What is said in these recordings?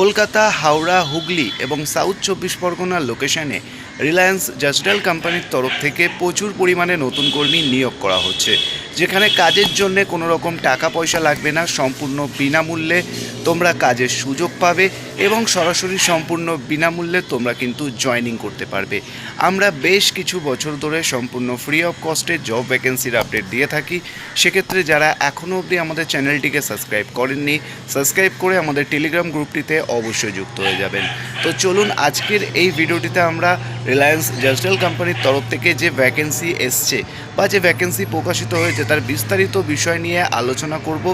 কলকাতা, হাওড়া, হুগলি এবং সাউথ চব্বিশ পরগনার লোকেশনে রিলায়েন্স জাস্টাল কোম্পানির তরফ থেকে প্রচুর পরিমাণে নতুন কর্মী নিয়োগ করা হচ্ছে, যেখানে কাজের জন্য কোনো রকম টাকা পয়সা লাগবে না, সম্পূর্ণ বিনামূল্যে তোমরা কাজের সুযোগ পাবে এবং সরাসরি সম্পূর্ণ বিনামূল্যে তোমরা কিন্তু জয়েনিং করতে পারবে। আমরা বেশ কিছু বছর ধরে সম্পূর্ণ ফ্রি অফ কস্টে জব ভ্যাকেন্সির আপডেট দিয়ে থাকি। সেক্ষেত্রে যারা এখনও অবধি আমাদের চ্যানেলটিকে সাবস্ক্রাইব করেননি সাবস্ক্রাইব করে আমাদের টেলিগ্রাম গ্রুপটিতে অবশ্যই যুক্ত হয়ে যাবেন। তো চলুন আজকের এই ভিডিওটিতে আমরা রিলায়েন্স জাস্টাইল কোম্পানির তরফ থেকে যে ভ্যাকেন্সি এসছে বা যে ভ্যাকেন্সি প্রকাশিত হয়েছে তার বিস্তারিত বিষয় নিয়ে আলোচনা করব,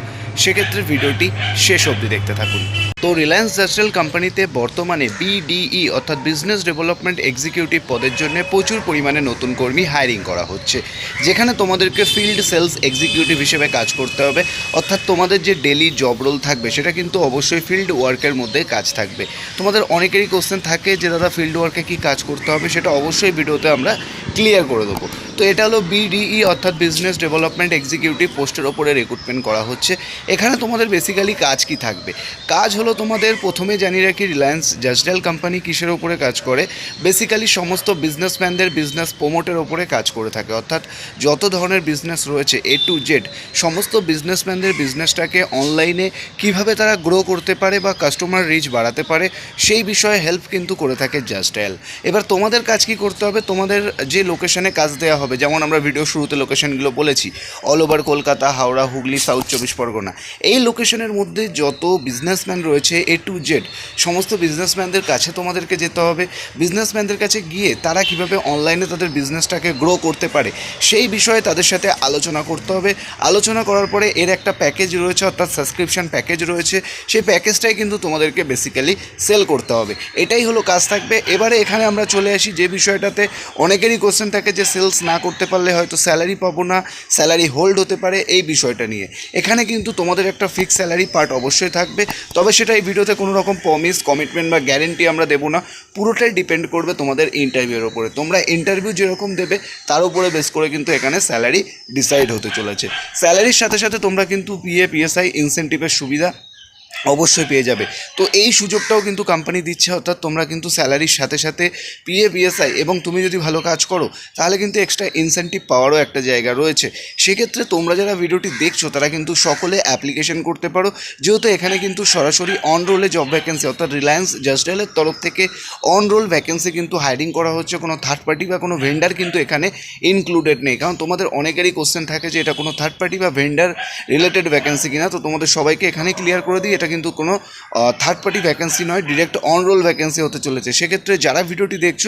সেক্ষেত্রে ভিডিওটি শেষ অবধি দেখতে থাকুন। তো রিলায়েন্স জাস্টাইল কোম্পানিতে বর্তমানে বিডিই অর্থাৎ বিজনেস ডেভেলপমেন্ট এক্সিকিউটিভ পদের জন্য প্রচুর পরিমাণে নতুন কর্মী হায়ারিং করা হচ্ছে। যেখানে তোমাদেরকে ফিল্ড সেলস এক্সিকিউটিভ হিসেবে কাজ করতে হবে। অর্থাৎ তোমাদের যে ডেলি জব রোল থাকবে, সেটা কিন্তু অবশ্যই ফিল্ড ওয়ার্কের মধ্যে কাজ থাকবে। তোমাদের অনেকেরই কোশ্চেন থাকে যে, দাদা ফিল্ড ওয়ার্কে কী কাজ করতে হবে? সেটা অবশ্যই ভিডিওতে আমরা ক্লিয়ার করে দেবো। তো এটা হলো বিডিই অর্থাৎ বিজনেস ডেভেলপমেন্ট এক্সিকিউটিভ পোস্টের ওপরে রিক্রুটমেন্ট করা হচ্ছে। এখানে তোমাদের বেসিক্যালি কাজ কি থাকবে? কাজ হলো তোমাদের প্রথমে জানি রাখি রিলায়েন্স জাস্টাইল কোম্পানি কিসের ওপরে কাজ করে? বেসিক্যালি সমস্ত বিজনেসম্যানদের বিজনেস প্রমোটের ওপরে কাজ করে থাকে। অর্থাৎ যত ধরনের বিজনেস রয়েছে এ টু জেড সমস্ত বিজনেসম্যানদের বিজনেসটাকে অনলাইনে কীভাবে তারা গ্রো করতে পারে বা কাস্টমার রিচ বাড়াতে পারে, সেই বিষয়ে হেল্প কিন্তু করে থাকে জাস্টাইল এবার তোমাদের কাজ কি করতে হবে? তোমাদের যে লোকেশনে কাজ দেওয়া হবে। যেমন আমরা ভিডিও শুরুতে লোকেশনগুলো বলেছি all over Kolkata, Howrah, Hooghly south চব্বিশ পরগনা। এই লোকেশনের মধ্যে যত বিজনেসম্যান রয়েছে এ টু জেড সমস্ত বিজনেসম্যানদের কাছে তোমাদেরকে যেতে হবে। বিজনেসম্যানদের কাছে গিয়ে তারা কীভাবে অনলাইনে তাদের বিজনেসটাকে গ্রো করতে পারে, সেই বিষয়ে তাদের সাথে আলোচনা করতে হবে। আলোচনা করার পরে এর একটা প্যাকেজ রয়েছে, অর্থাৎ সাবস্ক্রিপশন প্যাকেজ রয়েছে। সেই প্যাকেজটাই কিন্তু তোমাদেরকে বেসিক্যালি সেল করতে হবে। এটাই হলো কাজ থাকবে। এবারে এখানে আমরা চলে আসি যে বিষয়টাতে। অনেকেরই কোশ্চেন থাকে যে সেলস না করতে পারলে হয়তো স্যালারি পাবো না স্যালারি হোল্ড হতে পারে এই বিষয়টা নিয়ে। এখানে কিন্তু তোমাদের একটা ফিক্স স্যালারি পার্ট অবশ্যই থাকবে, তবে সেটা এই ভিডিওতে কোনো রকম প্রমিস কমিটমেন্ট বা গ্যারেন্টি আমরা দেবো না, পুরোটাই ডিপেন্ড করবে তোমাদের ইন্টারভিউর ওপরে তোমরা ইন্টারভিউ যেরকম দেবে, তার উপরে বেস করে কিন্তু এখানে স্যালারি ডিসাইড হতে চলেছে। স্যালারির সাথে সাথে তোমরা কিন্তু পিএ পিএসআই ইনসেন্টিভের সুবিধা অবশ্যই পেয়ে যাবে। তো এই সুযোগটাও কিন্তু কোম্পানি দিচ্ছে, অর্থাৎ তোমরা কিন্তু স্যালারির সাথে সাথে পিএ পিএসআই এবং তুমি যদি ভালো কাজ করো, তাহলে কিন্তু এক্সট্রা ইনসেন্টিভ পাওয়ারও একটা জায়গা রয়েছে। সেক্ষেত্রে তোমরা যারা ভিডিওটি দেখছ, তারা কিন্তু সকলে অ্যাপ্লিকেশন করতে পারো। যেহেতু এখানে কিন্তু সরাসরি অন রোলে জব ভ্যাকেন্সি অর্থাৎ রিলায়েন্স জাস্টাইলের তরফ থেকে অন রোল ভ্যাকেন্সি কিন্তু হায়ারিং করা হচ্ছে। কোনো থার্ড পার্টি বা কোনো ভেন্ডার কিন্তু এখানে ইনক্লুডেড নেই। কারণ তোমাদের অনেকেরই কোশ্চেন থাকে যে এটা কোনো থার্ড পার্টি বা ভেন্ডার রিলেটেড ভ্যাকেন্সি কিনা। তো তোমাদের সবাইকে এখানে ক্লিয়ার করে দিই, এটা কিন্তু কোনো থার্ড পার্টি ভ্যাকেন্সি নয় ডিরেক্ট অন রোল ভ্যাকেন্সি হতে চলেছে। সেক্ষেত্রে যারা ভিডিওটি দেখছ,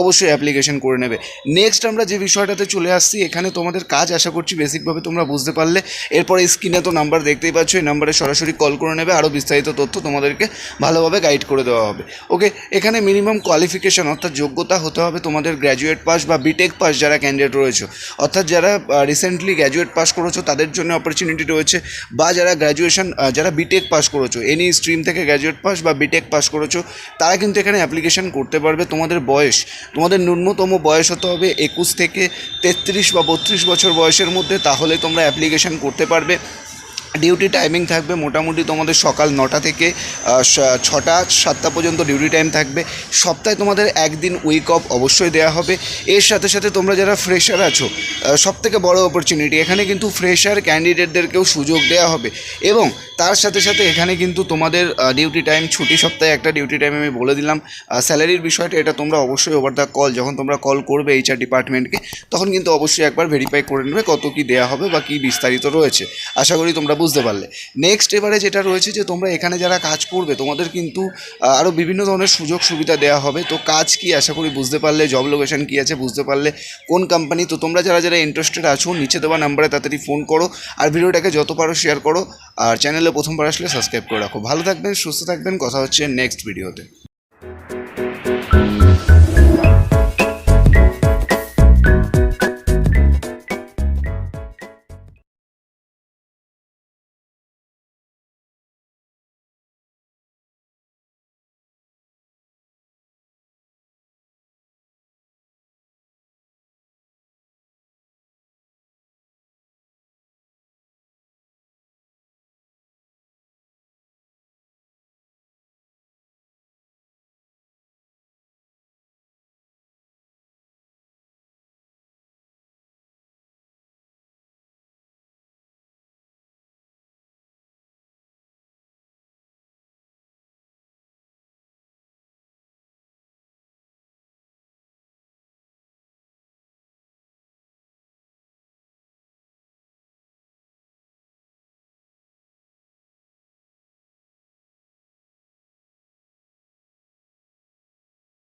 অবশ্যই অ্যাপ্লিকেশন করে নেবে। নেক্সট আমরা যে বিষয়টাতে চলে আসছি, এখানে তোমাদের কাজ আশা করছি বেসিকভাবে তোমরা বুঝতে পারলে। এরপরে স্ক্রিনে তো নাম্বার দেখতেই পাচ্ছ, এই নাম্বারে সরাসরি কল করে নেবে। আরও বিস্তারিত তথ্য তোমাদেরকে ভালোভাবে গাইড করে দেওয়া হবে। ওকে এখানে মিনিমাম কোয়ালিফিকেশন অর্থাৎ যোগ্যতা হতে হবে তোমাদের গ্র্যাজুয়েট পাস বা বিটেক পাস যারা ক্যান্ডিডেট রয়েছে। অর্থাৎ যারা রিসেন্টলি গ্র্যাজুয়েট পাস করেছ, তাদের জন্য অপরচুনিটি রয়েছে। বা যারা গ্র্যাজুয়েশন যারা বিটেক পাস করেছ এনি স্ট্রিম থেকে গ্র্যাজুয়েট পাস বা বিটেক পাস করেছ, তারা কিন্তু এখানে অ্যাপ্লিকেশান করতে পারবে। তোমাদের বয়স, তোমাদের ন্যূনতম বয়স হতে হবে একুশ থেকে তেত্রিশ বা বত্রিশ বছর বয়সের মধ্যে, তাহলে তোমরা অ্যাপ্লিকেশান করতে পারবে। ডিউটি টাইমিং থাকবে মোটামুটি তোমাদের সকাল নটা থেকে ছটা, সাতটা পর্যন্ত ডিউটি টাইম থাকবে। সপ্তাহে তোমাদের একদিন উইক অফ অবশ্যই দেওয়া হবে। এর সাথে সাথে তোমরা যারা ফ্রেশার আছো সব থেকে বড় অপরচুনিটি এখানে কিন্তু ফ্রেশার ক্যান্ডিডেটদেরকেও সুযোগ দেওয়া হবে। এবং তার সাথে সাথে এখানে কিন্তু তোমাদের ডিউটি টাইম ছুটি সপ্তাহে একটা ডিউটি টাইম আমি বলে দিলাম। স্যালারির বিষয়টা, এটা তোমরা অবশ্যই ওভার দ্য কল যখন তোমরা কল করবে এইচআর ডিপার্টমেন্টকে তখন কিন্তু অবশ্যই একবার ভেরিফাই করে নেবে কত কি দেওয়া হবে বা কী বিস্তারিত রয়েছে। আশা করি তোমরা বুঝতে পারলে। নেক্সট এবারে যেটা রয়েছে যে, তোমরা এখানে যারা কাজ করবে, তোমাদের কিন্তু আরও বিভিন্ন ধরনের সুযোগ সুবিধা দেওয়া হবে। তো কাজ কি আশা করি বুঝতে পারলে জব লোকেশন কী আছে বুঝতে পারলে, কোন কোম্পানি তো তোমরা যারা যারা ইন্টারেস্টেড আছো, নিচে দেওয়া নাম্বারে তাড়াতাড়ি ফোন করো। আর ভিডিওটাকে যত পারো শেয়ার করো। আর চ্যানেলে প্রথমবার আসলে সাবস্ক্রাইব করে রাখো। ভালো থাকবেন, সুস্থ থাকবেন, কথা হচ্ছে নেক্সট ভিডিওতে